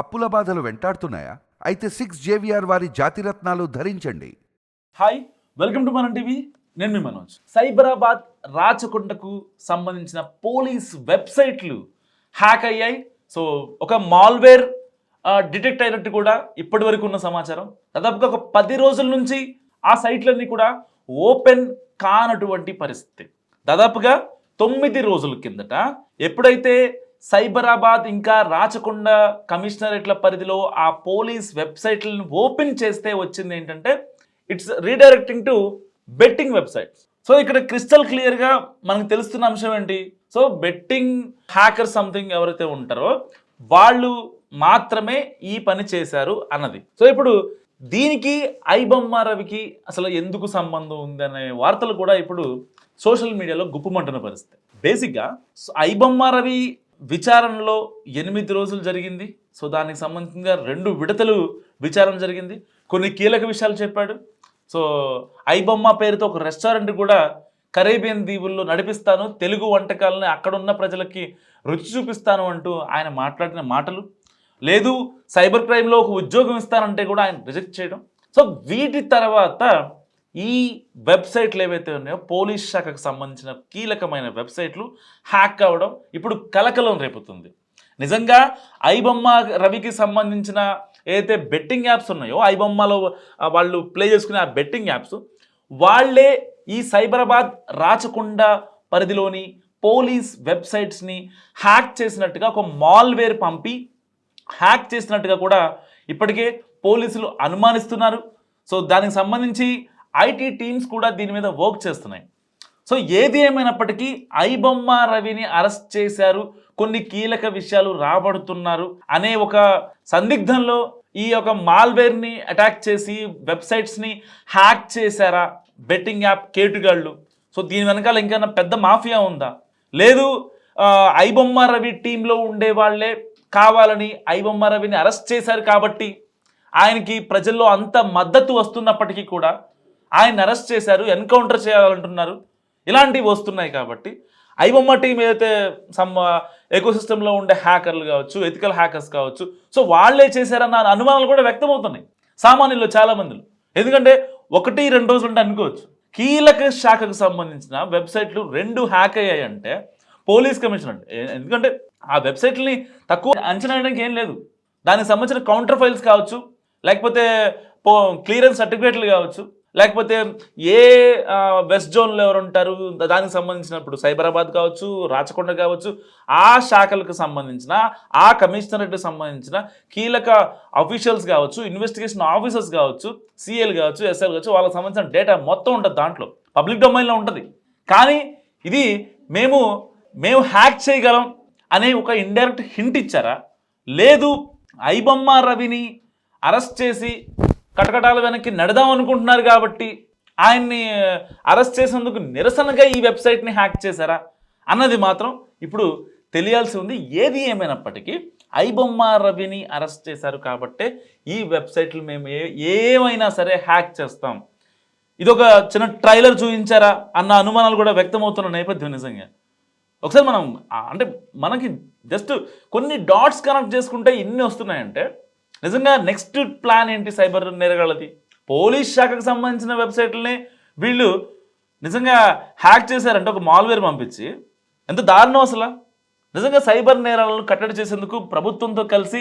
అప్పుల బాధలు వెంటాడుతున్నాయా? అయితే సిక్స్ జేవిఆర్ వారి జాతిరత్నాలు ధరించండి. హాయ్ వెల్కమ్ టు మన టీవీ నేను మీ మనోజ్. సైబరాబాద్ రాచకొండకు సంబంధించిన పోలీస్ వెబ్సైట్లు హ్యాక్ అయ్యాయి. సో ఒక మాల్వేర్ డిటెక్ట్ అయినట్టు కూడా ఇప్పటి వరకు ఉన్న సమాచారం. దాదాపుగా ఒక పది రోజుల నుంచి ఆ సైట్లన్నీ కూడా ఓపెన్ కానటువంటి పరిస్థితి. దాదాపుగా తొమ్మిది రోజుల కిందట ఎప్పుడైతే సైబరాబాద్ ఇంకా రాచకొండ కమిషనరేట్ల పరిధిలో ఆ పోలీస్ వెబ్సైట్లను ఓపెన్ చేస్తే వచ్చింది ఏంటంటే it's redirecting to betting websites. So ఇక్కడ క్రిస్టల్ క్లియర్గా మనకు తెలుస్తున్న అంశం ఏంటి? సో బెట్టింగ్ హ్యాకర్ సంథింగ్ ఎవరైతే ఉంటారో వాళ్ళు మాత్రమే ఈ పని చేశారు అన్నది. సో ఇప్పుడు దీనికి ఐబొమ్మ రవికి అసలు ఎందుకు సంబంధం ఉంది అనే వార్తలు కూడా ఇప్పుడు సోషల్ మీడియాలో గుప్పుమంటున్న పరిస్థితి. బేసిక్గా ఐబొమ్మ రవి విచారణలో ఎనిమిది రోజులు జరిగింది. సో దానికి సంబంధించిన రెండు విడతలు విచారణ జరిగింది. కొన్ని కీలక విషయాలు చెప్పాడు. సో ఐబొమ్మ పేరుతో ఒక రెస్టారెంట్ కూడా కరేబియన్ దీవుల్లో నడిపిస్తాను. తెలుగు వంటకాలని అక్కడున్న ప్రజలకి రుచి చూపిస్తాను అంటూ ఆయన మాట్లాడిన మాటలు. లేదు సైబర్ క్రైమ్లో ఒక ఉద్యోగం ఇస్తానంటే కూడా ఆయన రిజెక్ట్ చేయడం. సో వీటి తర్వాత ఈ వెబ్సైట్లు ఏవైతే ఉన్నాయో పోలీస్ శాఖకు సంబంధించిన కీలకమైన వెబ్సైట్లు హ్యాక్ అవ్వడం ఇప్పుడు కలకలం రేపుతుంది. నిజంగా ఐబొమ్మ రవికి సంబంధించిన ఏదైతే బెట్టింగ్ యాప్స్ ఉన్నాయో ఐబొమ్మలో వాళ్ళు ప్లే చేసుకునే ఆ బెట్టింగ్ యాప్స్ వాళ్ళే ఈ సైబరాబాద్ రాచకొండ పరిధిలోని పోలీస్ వెబ్సైట్స్ని హ్యాక్ చేసినట్టుగా ఒక మాల్వేర్ పంపి హ్యాక్ చేసినట్టుగా కూడా ఇప్పటికే పోలీసులు అనుమానిస్తున్నారు. సో దానికి సంబంధించి ఐటీ టీమ్స్ కూడా దీని మీద వర్క్ చేస్తున్నాయి. సో ఏది ఏమైనప్పటికీ ఐబొమ్మ రవిని అరెస్ట్ చేశారు. కొన్ని కీలక విషయాలు రాబడుతున్నారు అనే ఒక సందిగ్ధంలో ఈ యొక్క మాల్వేర్ని అటాక్ చేసి వెబ్సైట్స్ని హ్యాక్ చేశారా బెట్టింగ్ యాప్ కేటుగాళ్ళు. సో దీని వెనకాల ఇంకైనా పెద్ద మాఫియా ఉందా? లేదు ఐబొమ్మ రవి టీంలో ఉండే వాళ్ళే కావాలని ఐబొమ్మ రవిని అరెస్ట్ చేశారు కాబట్టి ఆయనకి ప్రజల్లో అంత మద్దతు వస్తున్నప్పటికీ కూడా ఆయన అరెస్ట్ చేశారు ఎన్కౌంటర్ చేయాలంటున్నారు. ఇలాంటివి వస్తున్నాయి కాబట్టి ఐబొమ్మ టీం ఏదైతే సమ్ ఎకో సిస్టంలో ఉండే హ్యాకర్లు కావచ్చు ఎథికల్ హ్యాకర్స్ కావచ్చు సో వాళ్ళే చేశారన్న అనుమానాలు కూడా వ్యక్తమవుతున్నాయి. సామాన్యులు చాలా మందిలో ఎందుకంటే ఒకటి రెండు రోజులు ఉంటే అనుకోవచ్చు. కీలక శాఖకు సంబంధించిన వెబ్సైట్లు రెండు హ్యాక్ అయ్యాయంటే పోలీస్ కమిషన్ అంటే ఎందుకంటే ఆ వెబ్సైట్ని తక్కువ అంచనా వేయడానికి ఏం లేదు. దానికి సంబంధించిన కౌంటర్ ఫైల్స్ కావచ్చు లేకపోతే పో క్లియరెన్స్ సర్టిఫికేట్లు కావచ్చు లేకపోతే ఏ వెస్ట్ జోన్లో ఎవరు ఉంటారు? దానికి సంబంధించినప్పుడు సైబరాబాద్ కావచ్చు రాచకొండ కావచ్చు ఆ శాఖలకు సంబంధించిన ఆ కమిషనరేట్కి సంబంధించిన కీలక అఫీషియల్స్ కావచ్చు ఇన్వెస్టిగేషన్ ఆఫీసర్స్ కావచ్చు సిఎల్ కావచ్చు ఎస్ఎల్ కావచ్చు వాళ్ళకి సంబంధించిన డేటా మొత్తం ఉంటుంది దాంట్లో. పబ్లిక్ డొమైన్లో ఉంటుంది. కానీ ఇది మేము మేము హ్యాక్ చేయగలం అనే ఒక ఇండైరెక్ట్ హింట్ ఇచ్చారా? లేదు ఐబొమ్మ రవిని అరెస్ట్ చేసి కటకటాల వెనక్కి నడదాం అనుకుంటున్నారు కాబట్టి ఆయన్ని అరెస్ట్ చేసేందుకు నిరసనగా ఈ వెబ్సైట్ని హ్యాక్ చేశారా? అన్నది మాత్రం ఇప్పుడు తెలియాల్సి ఉంది. ఏది ఏమైనప్పటికీ ఐబొమ్మ రవిని అరెస్ట్ చేశారు కాబట్టే ఈ వెబ్సైట్లు మేము ఏ ఏమైనా సరే హ్యాక్ చేస్తాం. ఇది ఒక చిన్న ట్రైలర్ చూపించారా అన్న అనుమానాలు కూడా వ్యక్తమవుతున్న నేపథ్యం నిజంగా. ఒకసారి మనం అంటే మనకి జస్ట్ కొన్ని డాట్స్ కనెక్ట్ చేసుకుంటే ఇన్ని వస్తున్నాయంటే నిజంగా నెక్స్ట్ ప్లాన్ ఏంటి సైబర్ నేరగాళ్ళది? పోలీస్ శాఖకు సంబంధించిన వెబ్సైట్లని వీళ్ళు నిజంగా హ్యాక్ చేశారంటే ఒక మాల్వేర్ పంపించి ఎంత దారుణం అసలు. నిజంగా సైబర్ నేరాలను కట్టడి చేసేందుకు ప్రభుత్వంతో కలిసి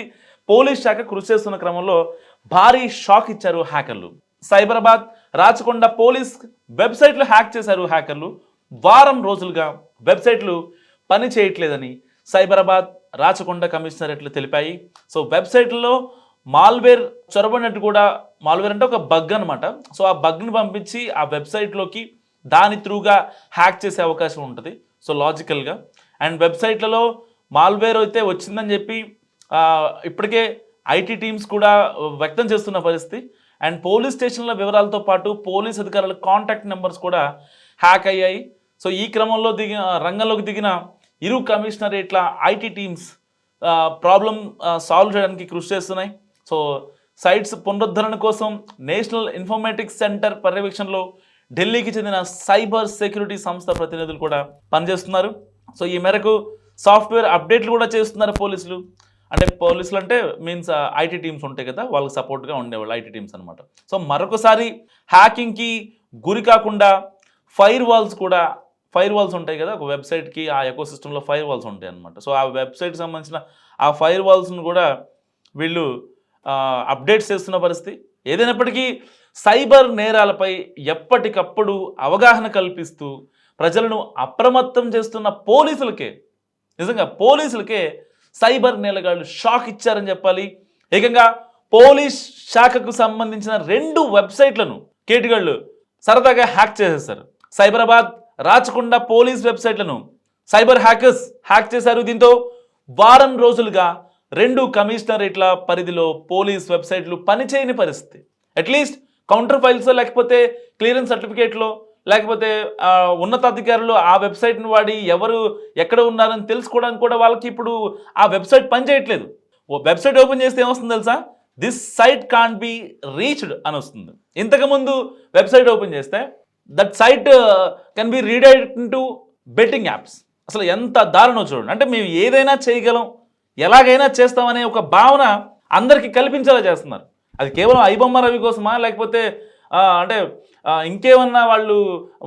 పోలీస్ శాఖ కృషి చేస్తున్న క్రమంలో భారీ షాక్ ఇచ్చారు హ్యాకర్లు. సైబరాబాద్ రాచకొండ పోలీస్ వెబ్సైట్లు హ్యాక్ చేశారు హ్యాకర్లు. వారం రోజులుగా వెబ్సైట్లు పని చేయట్లేదని సైబరాబాద్ రాచకొండ కమిషనరేట్లు తెలిపాయి. సో వెబ్సైట్లలో మాల్వేర్ చొరబడినట్టు కూడా మాల్వేర్ అంటే ఒక బగ్ అనమాట సో ఆ బగ్ని పంపించి ఆ వెబ్సైట్లోకి దాని త్రూగా హ్యాక్ చేసే అవకాశం ఉంటుంది. సో లాజికల్గా అండ్ వెబ్సైట్లలో మాల్వేర్ అయితే వచ్చిందని చెప్పి ఇప్పటికే ఐటీ టీమ్స్ కూడా వ్యక్తం చేస్తున్న పరిస్థితి. అండ్ పోలీస్ స్టేషన్ల వివరాలతో పాటు పోలీస్ అధికారుల కాంటాక్ట్ నెంబర్స్ కూడా హ్యాక్ అయ్యాయి. సో ఈ క్రమంలో దిగిన రంగంలోకి దిగిన ఇరు కమిషనరేట్ల ఐటీ టీమ్స్ ప్రాబ్లం సాల్వ్ చేయడానికి కృషి చేస్తున్నాయి. సో సైట్స్ పునరుద్ధరణ కోసం నేషనల్ ఇన్ఫర్మేటిక్స్ సెంటర్ పర్యవేక్షణలో ఢిల్లీకి చెందిన సైబర్ సెక్యూరిటీ సంస్థ ప్రతినిధులు కూడా పనిచేస్తున్నారు. సో ఈ మేరకు సాఫ్ట్వేర్ అప్డేట్లు కూడా చేస్తున్నారు పోలీసులు. అంటే పోలీసులు అంటే మీన్స్ ఐటీ టీమ్స్ ఉంటాయి కదా వాళ్ళకి సపోర్ట్గా ఉండేవాళ్ళు ఐటీ టీమ్స్ అనమాట సో మరొకసారి హ్యాకింగ్కి గురి కాకుండా ఫైర్ వాల్స్ కూడా ఫైర్ వాల్స్ ఉంటాయి కదా ఒక వెబ్సైట్కి ఆ ఎకో సిస్టంలో ఫైర్ వాల్స్ ఉంటాయి అనమాట సో ఆ వెబ్సైట్కి సంబంధించిన ఆ ఫైర్ వాల్స్ను కూడా వీళ్ళు అప్డేట్స్ చేస్తున్న పరిస్థితి. ఏదైనప్పటికీ సైబర్ నేరాలపై ఎప్పటికప్పుడు అవగాహన కల్పిస్తూ ప్రజలను అప్రమత్తం చేస్తున్న పోలీసులకే నిజంగా పోలీసులకే సైబర్ నేలగాళ్ళు షాక్ ఇచ్చారని చెప్పాలి. ఏకంగా పోలీస్ శాఖకు సంబంధించిన రెండు వెబ్సైట్లను కేటుగాళ్ళు సరదాగా హ్యాక్ చేసేశారు. సైబరాబాద్ రాచకొండ పోలీస్ వెబ్సైట్లను సైబర్ హ్యాకర్స్ హ్యాక్ చేశారు. దీంతో వారం రోజులుగా రెండు కమిషనరేట్ల పరిధిలో పోలీస్ వెబ్సైట్లు పనిచేయని పరిస్థితి. అట్లీస్ట్ కౌంటర్ ఫైల్స్ లేకపోతే క్లియరెన్స్ సర్టిఫికేట్లో లేకపోతే ఉన్నతాధికారులు ఆ వెబ్సైట్ని వాడి ఎవరు ఎక్కడ ఉన్నారని తెలుసుకోవడానికి కూడా వాళ్ళకి ఇప్పుడు ఆ వెబ్సైట్ పనిచేయట్లేదు ఓ వెబ్సైట్ ఓపెన్ చేస్తే ఏమొస్తుంది తెలుసా? This site can be reached అని వస్తుంది. ఇంతకుముందు వెబ్సైట్ ఓపెన్ చేస్తే that site can be redirect to betting apps అసలు ఎంత దారుణం చూడండి. అంటే మేము ఏదైనా చేయగలం ఎలాగైనా చేస్తామనే ఒక భావన అందరికీ కల్పించేలా చేస్తున్నారు. అది కేవలం ఐబొమ్మ రవి కోసమా? లేకపోతే అంటే ఇంకేమన్నా వాళ్ళు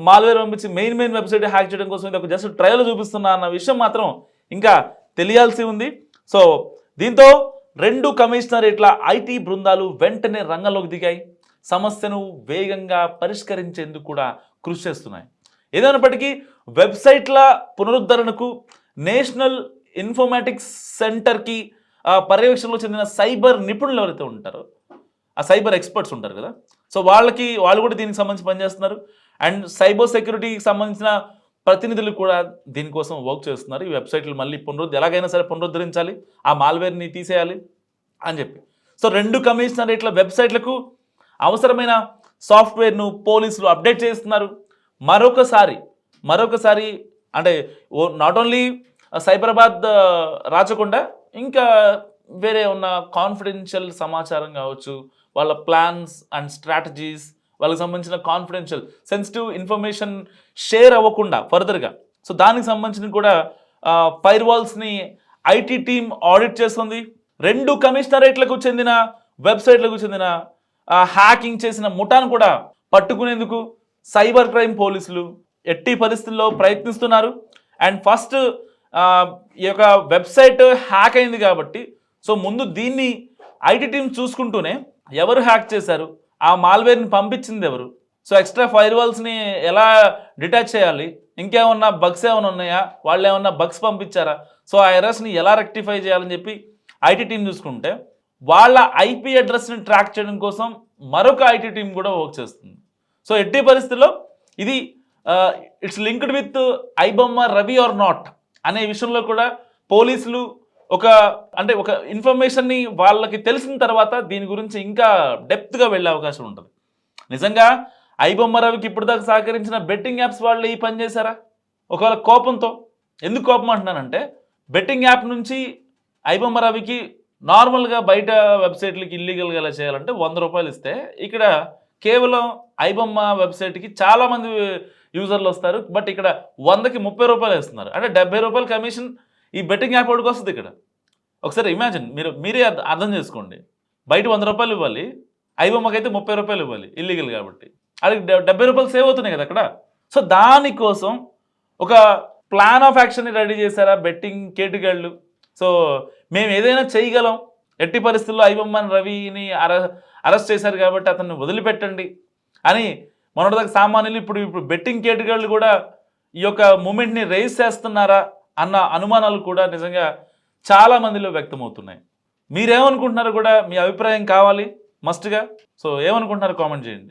మాల్వేర్ పంపించి మెయిన్ మెయిన్ వెబ్సైట్ హ్యాక్ చేయడం కోసం ఇది ఒక జస్ట్ ట్రయల్ చూపిస్తున్నా అన్న విషయం మాత్రం ఇంకా తెలియాల్సి ఉంది. సో దీంతో రెండు కమిషనరేట్ల ఐటీ బృందాలు వెంటనే రంగంలోకి దిగాయి. సమస్యను వేగంగా పరిష్కరించేందుకు కూడా కృషి చేస్తున్నాయి. ఏదైనప్పటికీ వెబ్సైట్ల పునరుద్ధరణకు నేషనల్ ఇన్ఫర్మాటిక్స్ సెంటర్కి ఆ, పర్యవేక్షణలో చెందిన సైబర్ నిపుణులు ఎవరైతే ఉంటారో ఆ సైబర్ ఎక్స్పర్ట్స్ ఉంటారు కదా. సో వాళ్ళకి వాళ్ళు కూడా దీనికి సంబంధించి పనిచేస్తున్నారు. అండ్ సైబర్ సెక్యూరిటీకి సంబంధించిన ప్రతినిధులు కూడా దీనికోసం వర్క్ చేస్తున్నారు. ఈ వెబ్సైట్లు మళ్ళీ పునరుద్ధ ఎలాగైనా సరే పునరుద్ధరించాలి. ఆ మాల్వేర్ని తీసేయాలి అని చెప్పి. సో రెండు కమిషనరేట్ల వెబ్సైట్లకు అవసరమైన సాఫ్ట్వేర్ను పోలీసులు అప్డేట్ చేస్తున్నారు. మరొకసారి మరొకసారి అంటే ఓ నాట్ ఓన్లీ సైబరాబాద్ ఆ, రాచకొండ ఇంకా వేరే ఉన్న కాన్ఫిడెన్షియల్ సమాచారం కావచ్చు వాళ్ళ ప్లాన్స్ అండ్ స్ట్రాటజీస్ వాళ్ళకి సంబంధించిన కాన్ఫిడెన్షియల్ సెన్సిటివ్ ఇన్ఫర్మేషన్ షేర్ అవ్వకుండా ఫర్దర్గా సో దానికి సంబంధించిన కూడా ఫైర్ వాల్స్ని ఐటీ టీమ్ ఆడిట్ చేస్తుంది. రెండు కమిషనరేట్లకు చెందిన వెబ్సైట్లకు చెందిన హ్యాకింగ్ చేసిన ముఠాను కూడా పట్టుకునేందుకు సైబర్ క్రైమ్ పోలీసులు ఎట్టి పరిస్థితుల్లో ప్రయత్నిస్తున్నారు. అండ్ ఫస్ట్ ఈ యొక్క వెబ్సైట్ హ్యాక్ అయింది కాబట్టి సో ముందు దీన్ని ఐటీ టీమ్ చూసుకుంటూనే ఎవరు హ్యాక్ చేశారు ఆ మాల్వేర్ని పంపించింది ఎవరు సో ఎక్స్ట్రా ఫైర్ వాల్స్ని ఎలా డిటాచ్ చేయాలి ఇంకేమన్నా బగ్స్ ఏమైనా ఉన్నాయా వాళ్ళు ఏమన్నా బగ్స్ పంపించారా సో ఆ ఎర్రర్స్ని ఎలా రెక్టిఫై చేయాలని చెప్పి ఐటీ టీం చూసుకుంటే వాళ్ళ ఐపీ అడ్రస్ని ట్రాక్ చేయడం కోసం మరొక ఐటీ టీం కూడా వర్క్ చేస్తుంది. సో ఎట్టి పరిస్థితుల్లో ఇది it's linked with iBomma Ravi or not. అనే విషయంలో కూడా పోలీసులు ఒక అంటే ఒక ఇన్ఫర్మేషన్ని వాళ్ళకి తెలిసిన తర్వాత దీని గురించి ఇంకా డెప్త్గా వెళ్ళే అవకాశం ఉంటుంది. నిజంగా ఐబొమ్మరావుకి రవికి సహకరించిన బెట్టింగ్ యాప్స్ వాళ్ళు ఈ పని చేశారా? ఒకవేళ కోపంతో. ఎందుకు కోపం అంటున్నానంటే బెట్టింగ్ యాప్ నుంచి ఐబొమ్మరావికి నార్మల్గా బయట వెబ్సైట్లకి ఇల్లీగల్గా ఎలా చేయాలంటే వంద రూపాయలు ఇస్తే ఇక్కడ కేవలం ఐబొమ్మ వెబ్సైట్కి చాలామంది యూజర్లు వస్తారు. బట్ ఇక్కడ వందకి ముప్పై రూపాయలు వేస్తున్నారు. అంటే డెబ్బై రూపాయల కమిషన్ ఈ బెట్టింగ్ యాప్ వాడికి వస్తుంది ఇక్కడ. ఒకసారి ఇమాజిన్ మీరు మీరే అర్థం చేసుకోండి. బయట వంద రూపాయలు ఇవ్వాలి. ఐబొమ్మకి అయితే ముప్పై రూపాయలు ఇవ్వాలి ఇల్లీగల్ కాబట్టి. అది డె- డెబ్బై రూపాయలు సేవ్ అవుతున్నాయి కదా అక్కడ. సో దానికోసం ఒక ప్లాన్ ఆఫ్ యాక్షన్ని రెడీ చేశారా? బెట్టింగ్ కేటుగాళ్ళు. సో మేము ఏదైనా చేయగలం. ఎట్టి పరిస్థితుల్లో ఐబొమ్మన్ రవిని అర అరెస్ట్ చేశారు కాబట్టి అతన్ని వదిలిపెట్టండి అని మొన్నటిదాకా సామాన్యులు ఇప్పుడు ఇప్పుడు బెట్టింగ్ కేటుగాళ్ళు కూడా ఈ యొక్క మూమెంట్ని రైజ్ చేస్తున్నారా అన్న అనుమానాలు కూడా నిజంగా చాలా మందిలో వ్యక్తమవుతున్నాయి. మీరేమనుకుంటున్నారో కూడా మీ అభిప్రాయం కావాలి మస్ట్గా సో ఏమనుకుంటున్నారో కామెంట్ చేయండి.